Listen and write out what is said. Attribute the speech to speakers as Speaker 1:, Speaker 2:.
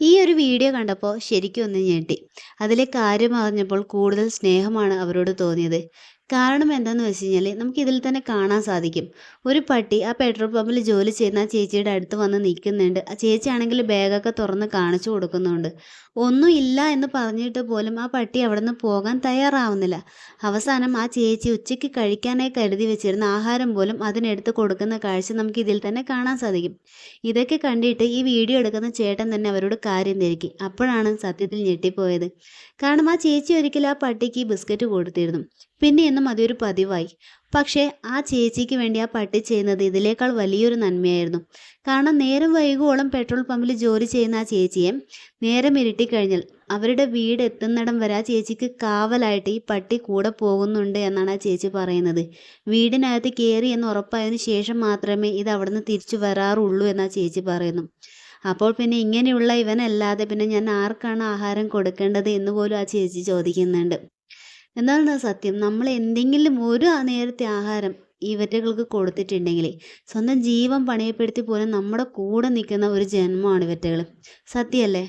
Speaker 1: ഈ ഒരു വീഡിയോ കണ്ടപ്പോൾ ശരിക്കും ഒന്ന് ഞെട്ടി. അതിലെ കാര്യം അറിഞ്ഞപ്പോൾ കൂടുതൽ സ്നേഹമാണ് അവരോട് തോന്നിയത്. കാരണം എന്താണെന്ന് വെച്ച് കഴിഞ്ഞാൽ നമുക്ക് ഇതിൽ തന്നെ കാണാൻ സാധിക്കും. ഒരു പട്ടി ആ പെട്രോൾ പമ്പിൽ ജോലി ചെയ്യുന്ന ആ ചേച്ചിയുടെ അടുത്ത് വന്ന് നിൽക്കുന്നുണ്ട്. ആ ചേച്ചിയാണെങ്കിൽ ബാഗൊക്കെ തുറന്ന് കാണിച്ചു കൊടുക്കുന്നുണ്ട്. ഒന്നും ഇല്ല എന്ന് പറഞ്ഞിട്ട് പോലും ആ പട്ടി അവിടെ നിന്ന് പോകാൻ തയ്യാറാവുന്നില്ല. അവസാനം ആ ചേച്ചി ഉച്ചയ്ക്ക് കഴിക്കാനായി കരുതി വെച്ചിരുന്ന ആഹാരം പോലും അതിനെടുത്ത് കൊടുക്കുന്ന കാഴ്ച നമുക്ക് ഇതിൽ തന്നെ കാണാൻ സാധിക്കും. ഇതൊക്കെ കണ്ടിട്ട് ഈ വീഡിയോ എടുക്കുന്ന ചേട്ടൻ തന്നെ അവരോട് കാര്യം തിരക്കി. അപ്പോഴാണ് സത്യത്തിൽ ഞെട്ടിപ്പോയത്. കാരണം ആ ചേച്ചി ഒരിക്കലും ആ പട്ടിക്ക് ബിസ്ക്കറ്റ് കൊടുത്തിരുന്നു. പിന്നെ എന്നും അതൊരു പതിവായി. പക്ഷേ ആ ചേച്ചിക്ക് വേണ്ടി ആ പട്ടി ചെയ്യുന്നത് ഇതിനേക്കാൾ വലിയൊരു നന്മയായിരുന്നു. കാരണം നേരം വൈകുവോളം പെട്രോൾ പമ്പിൽ ജോലി ചെയ്യുന്ന ആ ചേച്ചിയെ നേരം ഇരുട്ടിക്കഴിഞ്ഞാൽ അവരുടെ വീട് എത്തുന്നിടം വരെ ആ ചേച്ചിക്ക് കാവലായിട്ട് ഈ പട്ടി കൂടെ പോകുന്നുണ്ട് എന്നാണ് ആ ചേച്ചി പറയുന്നത്. വീടിനകത്ത് കയറി എന്ന് ഉറപ്പായതിന് ശേഷം മാത്രമേ ഇത് അവിടെ നിന്ന് തിരിച്ചു വരാറുള്ളൂ എന്ന് ആ ചേച്ചി പറയുന്നു. അപ്പോൾ പിന്നെ ഇങ്ങനെയുള്ള ഇവനല്ലാതെ പിന്നെ ഞാൻ ആർക്കാണ് ആഹാരം കൊടുക്കേണ്ടത് എന്ന് പോലും ആ ചേച്ചി ചോദിക്കുന്നുണ്ട്. എന്താണ് സത്യം. നമ്മൾ എന്തെങ്കിലും ഒരു നേരത്തെ ആഹാരം ഇവറ്റകൾക്ക് കൊടുത്തിട്ടുണ്ടെങ്കിൽ സ്വന്തം ജീവൻ പണയപ്പെടുത്തി പോലും നമ്മുടെ കൂടെ നിൽക്കുന്ന ഒരു ജന്മമാണ് ഇവറ്റകൾ സത്യമല്ലേ?